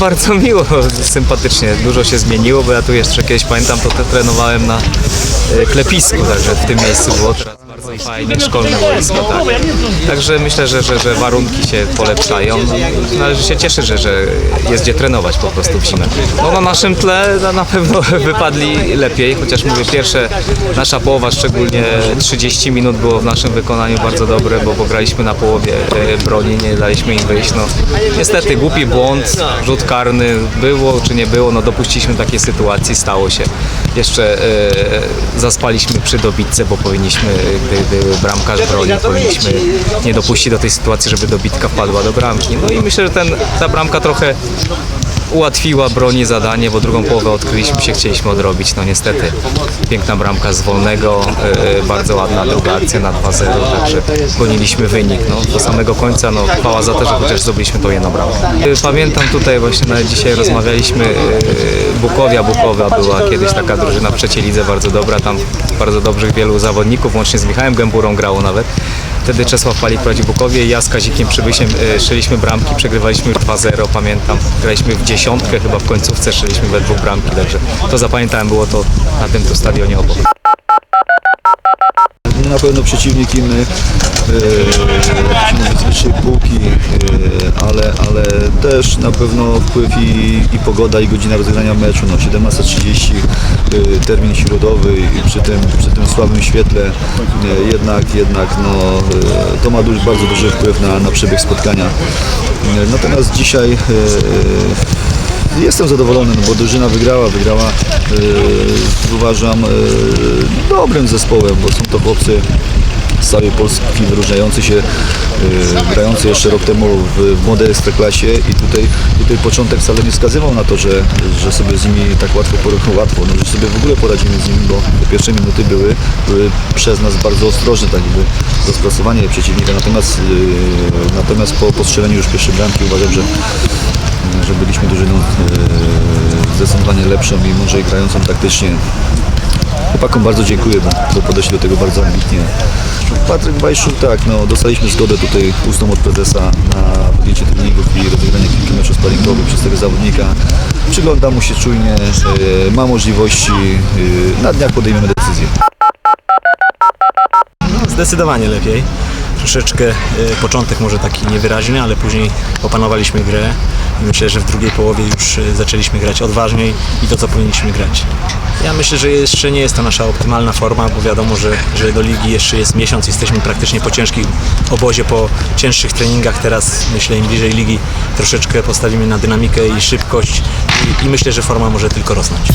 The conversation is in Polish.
Bardzo miło, sympatycznie. Dużo się zmieniło, bo ja tu jeszcze kiedyś pamiętam, to trenowałem na e, klepisku, także w tym miejscu było bardzo szkolne boisko, tak. Także myślę, że, że, że warunki się polepszają. No, Należy się cieszyć, że, że jest gdzie trenować po prostu w zimę. No na naszym tle na, na pewno wypadli lepiej, chociaż mówię, pierwsze nasza połowa, szczególnie 30 minut było w naszym wykonaniu bardzo dobre, bo pograliśmy na połowie e, broni, nie daliśmy im wyjść. No, niestety głupi błąd, rzut karny było czy nie było, no dopuściliśmy takiej sytuacji, stało się. Jeszcze e, zaspaliśmy przy dobitce, bo powinniśmy, gdy, gdy bramkarz broni, powinniśmy nie dopuścić do tej sytuacji, żeby dobitka wpadła do bramki. No i myślę, że ten, ta bramka trochę ułatwiła broni zadanie, bo drugą połowę odkryliśmy się, chcieliśmy odrobić. No niestety, piękna bramka z wolnego, e, bardzo ładna druga akcja na 2-0, także goniliśmy wynik. No, do samego końca, no chwała za to, że chociaż zdobyliśmy tą jedną bramkę. E, Pamiętam tutaj właśnie nawet dzisiaj rozmawialiśmy, e, Bukowia Bukowa była kiedyś taka drużyna w trzeciej lidze bardzo dobra, tam bardzo dobrych wielu zawodników, łącznie z Michałem Gęburą grało nawet. Wtedy Czesław Palik prowadził Bukowie, ja z Kazikiem Przybysiem e, strzeliśmy bramki, przegrywaliśmy 2-0, pamiętam. Graliśmy w dziesiątkę, chyba w końcówce strzeliśmy we dwóch bramki, także to zapamiętałem, było to na tym tu stadionie obok. Pewno przeciwnik inny, e, wyższej półki, e, ale, ale też na pewno wpływ i, i pogoda i godzina rozegrania meczu. No, 17.30 e, termin środowy i przy tym, przy tym słabym świetle e, jednak, jednak no, e, to ma duży, bardzo duży wpływ na, na przebieg spotkania. E, Natomiast dzisiaj e, Jestem zadowolony, no bo drużyna wygrała, wygrała yy, uważam yy, dobrym zespołem, bo są to chłopcy z całej Polski wyróżniający się, yy, grający jeszcze rok temu w, w młodej ekstraklasie i tutaj, tutaj początek wcale nie wskazywał na to, że, że sobie z nimi tak łatwo, łatwo no, że sobie w ogóle poradzimy z nimi, bo te pierwsze minuty były, były przez nas bardzo ostrożne, tak jakby rozpracowanie przeciwnika, natomiast, yy, natomiast po postrzeleniu już pierwszej bramki uważam, że że byliśmy drużyną e, zdecydowanie lepszą i mądrzej grającą taktycznie. Chłopakom bardzo dziękuję, bo, podeszli do tego bardzo ambitnie. Patryk Wajszuk, tak, no, dostaliśmy zgodę tutaj ustną od prezesa na podjęcie treningów i rozegranie kilku meczów sparingowych przez tego zawodnika. Przygląda mu się czujnie, e, ma możliwości, e, na dniach podejmiemy decyzję. Zdecydowanie lepiej. Troszeczkę początek może taki niewyraźny, ale później opanowaliśmy grę myślę, że w drugiej połowie już e, zaczęliśmy grać odważniej i to, co powinniśmy grać. Ja myślę, że jeszcze nie jest to nasza optymalna forma, bo wiadomo, że, że do ligi jeszcze jest miesiąc, jesteśmy praktycznie po ciężkim obozie, po cięższych treningach. Teraz myślę, im bliżej ligi troszeczkę postawimy na dynamikę i szybkość i, i myślę, że forma może tylko rosnąć.